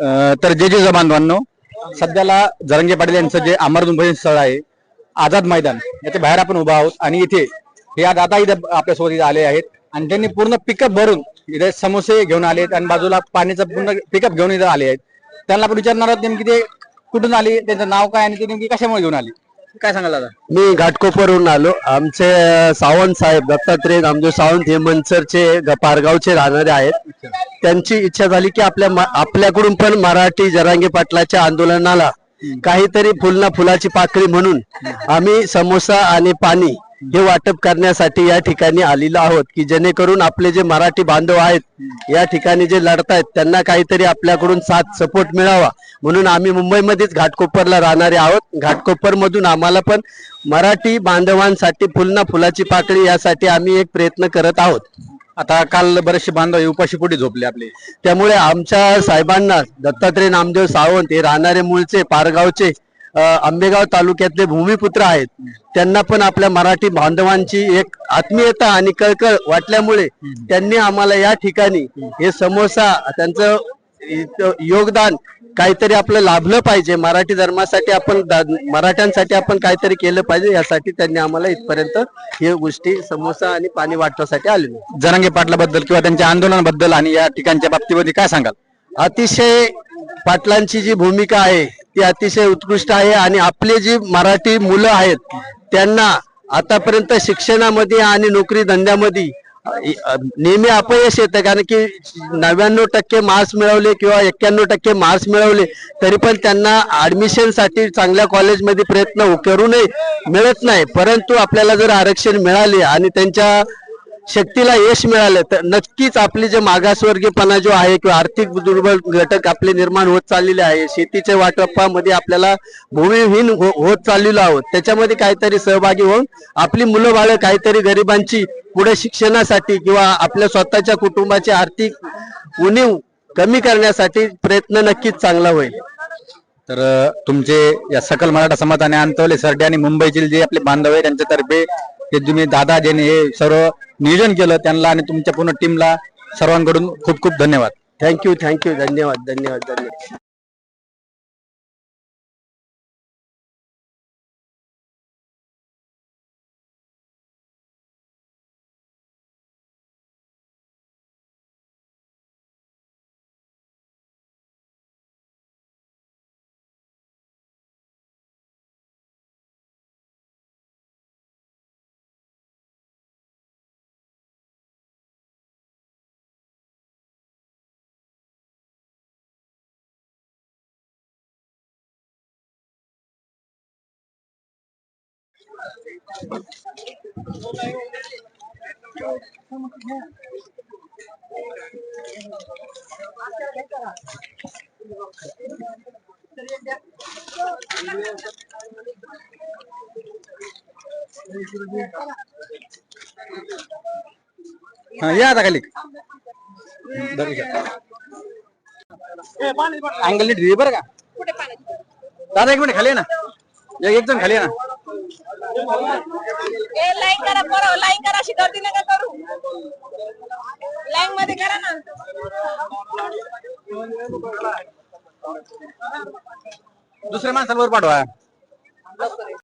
अं, तर जे जे बांधवांनो सध्याला जरंगे पाटील यांचं जे अमरदुंभे स्थळ आहे आझाद मैदान याच्या बाहेर आपण उभा आहोत आणि इथे हे आज आता इथे आपल्यासोबत इथे आले आहेत आणि त्यांनी पूर्ण पिकअप भरून इथे समोसे घेऊन आले आणि बाजूला पाण्याचं पूर्ण पिकअप घेऊन इथे आले आहेत. त्यांना आपण विचारणार आहोत नेमकी ते कुठून आली त्यांचं नाव काय आणि ते नेमकी कशामुळे घेऊन आली? काय सांगाल दादा? मी घाटकोपरहून आलो. आमचे सावंत साहेब दत्तात्रय नामदेव सावंत हे मनसरचे पारगावचे राहणारे आहेत. त्यांची इच्छा झाली की आपल्या आपल्याकडून पण मराठी जरांगे पाटलाच्या आंदोलनाला काहीतरी फुलना फुलाची पाकळी म्हणून आम्ही समोसा आणि पाणी हे वाटप करण्यासाठी या ठिकाणी आलेलो आहोत की जेणेकरून आपले जे मराठी बांधव आहेत या ठिकाणी जे लढतायत त्यांना काहीतरी आपल्याकडून साथ सपोर्ट मिळावा. म्हणून आम्ही मुंबईमध्येच घाटकोपरला राहणारे आहोत. घाटकोपर मधून आम्हाला पण मराठी बांधवांसाठी फुलना फुलाची पाकळी यासाठी आम्ही एक प्रयत्न करत आहोत. आता काल बरेचसे बांधव हे उपाशी पोटी झोपले आपले. त्यामुळे आमच्या साहेबांना दत्तात्रय नामदेव सावंत हे राहणारे मूळचे पारगावचे आंबेगाव तालुक्यातले भूमिपुत्र आहेत. त्यांना पण आपल्या मराठी बांधवांची एक आत्मीयता आणि कळकळ वाटल्यामुळे त्यांनी आम्हाला या ठिकाणी हे समोसा त्यांचं योगदान काहीतरी आपलं लाभलं पाहिजे. मराठी धर्मासाठी आपण मराठ्यांसाठी आपण काहीतरी केलं पाहिजे यासाठी त्यांनी आम्हाला इथपर्यंत हे गोष्टी समोसा आणि पाणी वाटण्यासाठी आलेलो जरांगे पाटलाबद्दल किंवा त्यांच्या आंदोलनाबद्दल आणि या ठिकाणच्या बाबतीमध्ये काय सांगाल? अतिशय पाटलांची जी भूमिका आहे ती अतिशय उत्कृष्ट आहे आणि आपले जी मराठी मुलं आहेत त्यांना आतापर्यंत शिक्षणामध्ये आणि नोकरी धंद्यामध्ये नेहमी अपयश येतं. कारण की नव्याण्णव टक्के मार्क्स मिळवले किंवा एक्क्याण्णव टक्के मार्क्स मिळवले तरी पण त्यांना ॲडमिशनसाठी चांगल्या कॉलेजमध्ये प्रयत्न करूनही मिळत नाही. परंतु आपल्याला जर आरक्षण मिळाले आणि त्यांच्या शक्तीला यश मिळालं तर नक्कीच आपली जे मागासवर्गीयपणा जो आहे किंवा आर्थिक दुर्बल घटक आपले निर्माण होत चाललेले आहे शेतीच्या वाटपामध्ये आपल्याला भूमिहीन हो- होत चाललेलो आहोत. त्याच्यामध्ये काहीतरी सहभागी होऊन आपली मुलं बाळ काहीतरी गरिबांची पुढे शिक्षणासाठी किंवा आपल्या स्वतःच्या कुटुंबाची आर्थिक उणीव कमी करण्यासाठी प्रयत्न नक्कीच चांगला होईल. तर तुमचे या सकल मराठा समाजाने अंतवले सरडे आणि मुंबईतील जे आपले बांधव आहे त्यांच्यातर्फे हे तुम्ही दादा ज्यांनी हे सर्व नियोजन केलं त्यांना आणि तुमच्या पूर्ण टीमला सर्वांकडून खूप खूप धन्यवाद. थँक्यू थँक्यू धन्यवाद धन्यवाद धन्यवाद. हा, या आता खाली। अँगल नीट घे बरं का? दादा एक मिनिट खाली आहे ना? एक एक जण खाली आहे ना? ए लाईन करा पोरं लाईन करा अशी गर्दी नका करू. लाईन मध्ये करा ना. दुसऱ्या माणसांवर पाठवा.